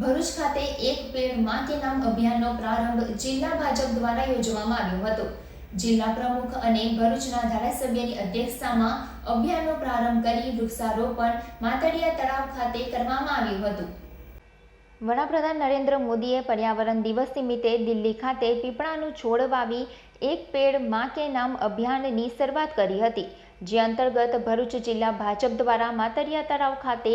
ભરૂચ ખાતે એક પેડમાં કે નામ અભિયાનનો પ્રારંભ જિલ્લા ભાજપ દ્વારા યોજવામાં આવ્યો હતો. જિલ્લા પ્રમુખ અને ભરૂચના ધારાસભ્યની અધ્યક્ષતામાં અભિયાનનો પ્રારંભ કરી વૃક્ષારોપણ માતડિયા તળાવ ખાતે કરવામાં આવ્યું હતું. વડાપ્રધાન નરેન્દ્ર મોદીએ પર્યાવરણ દિવસ નિમિત્તે દિલ્હી ખાતે પીપળાનું છોડ વાવી એક પેડમાં કે નામ અભિયાનની શરૂઆત કરી હતી. જે અંતર્ગત ભરૂચ જિલ્લા ભાજપ દ્વારા માતરિયા તળાવ ખાતે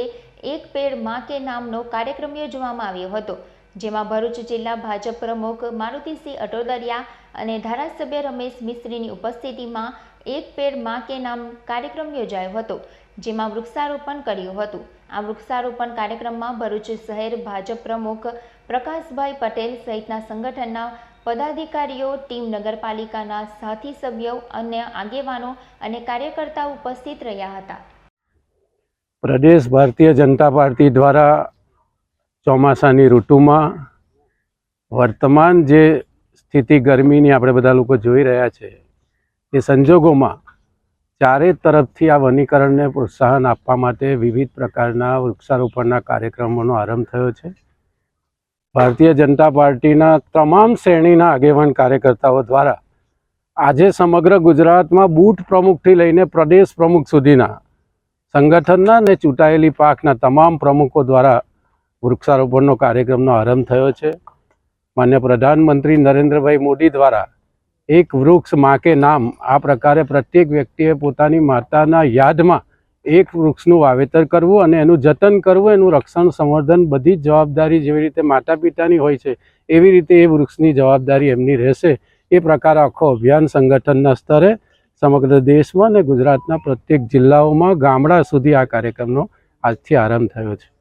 એક પેડમાં કે નામનો કાર્યક્રમ યોજવામાં આવ્યો હતો, જેમાં ભરૂચ જિલ્લા ભાજપ પ્રમુખ મારુતિસિંહ અટોદરિયા અને ધારાસભ્ય રમેશ મિસ્ત્રીની ઉપસ્થિતિમાં એક પેડમાં કે નામ કાર્યક્રમ યોજાયો હતો, જેમાં વૃક્ષારોપણ કર્યું હતું. આ વૃક્ષારોપણ કાર્યક્રમમાં ભરૂચ શહેર ભાજપ પ્રમુખ પ્રકાશભાઈ પટેલ સહિતના સંગઠનના પદાધિકારીઓ, ટીમ નગરપાલિકાના સાથી સભ્યો, અન્ય આગેવાનો અને કાર્યકર્તાઓ ઉપસ્થિત રહ્યા હતા. પ્રદેશ ભારતીય જનતા પાર્ટી દ્વારા ચોમાસાની ઋતુમાં વર્તમાન જે સ્થિતિ ગરમીની આપણે બધા લોકો જોઈ રહ્યા છે, એ સંજોગોમાં ચારે તરફથી આ વનીકરણને પ્રોત્સાહન આપવા માટે વિવિધ પ્રકારના વૃક્ષારોપણના કાર્યક્રમોનો આરંભ થયો છે. ભારતીય જનતા પાર્ટીના તમામ શ્રેણીના આગેવાન કાર્યકર્તાઓ દ્વારા આજે સમગ્ર ગુજરાતમાં બૂથ પ્રમુખથી લઈને પ્રદેશ પ્રમુખ સુધીના સંગઠનના અને ચૂંટાયેલી પાકના તમામ પ્રમુખો દ્વારા વૃક્ષારોપણનો કાર્યક્રમનો આરંભ થયો છે. માન્ય પ્રધાનમંત્રી નરેન્દ્રભાઈ મોદી દ્વારા એક વૃક્ષ માકે નામ આ પ્રકારે પ્રત્યેક વ્યક્તિએ પોતાની માતાના યાદમાં એક વૃક્ષનું વાવેતર કરવું અને એનું જતન કરવું, એનું રક્ષણ, સંવર્ધન બધી જ જવાબદારી જેવી રીતે માતા પિતાની હોય છે, એવી રીતે એ વૃક્ષની જવાબદારી એમની રહેશે. એ પ્રકાર આખો અભિયાન સંગઠનના સ્તરે સમગ્ર દેશમાં અને ગુજરાતના પ્રત્યેક જિલ્લાઓમાં ગામડા સુધી આ કાર્યક્રમનો આજથી આરંભ થયો છે.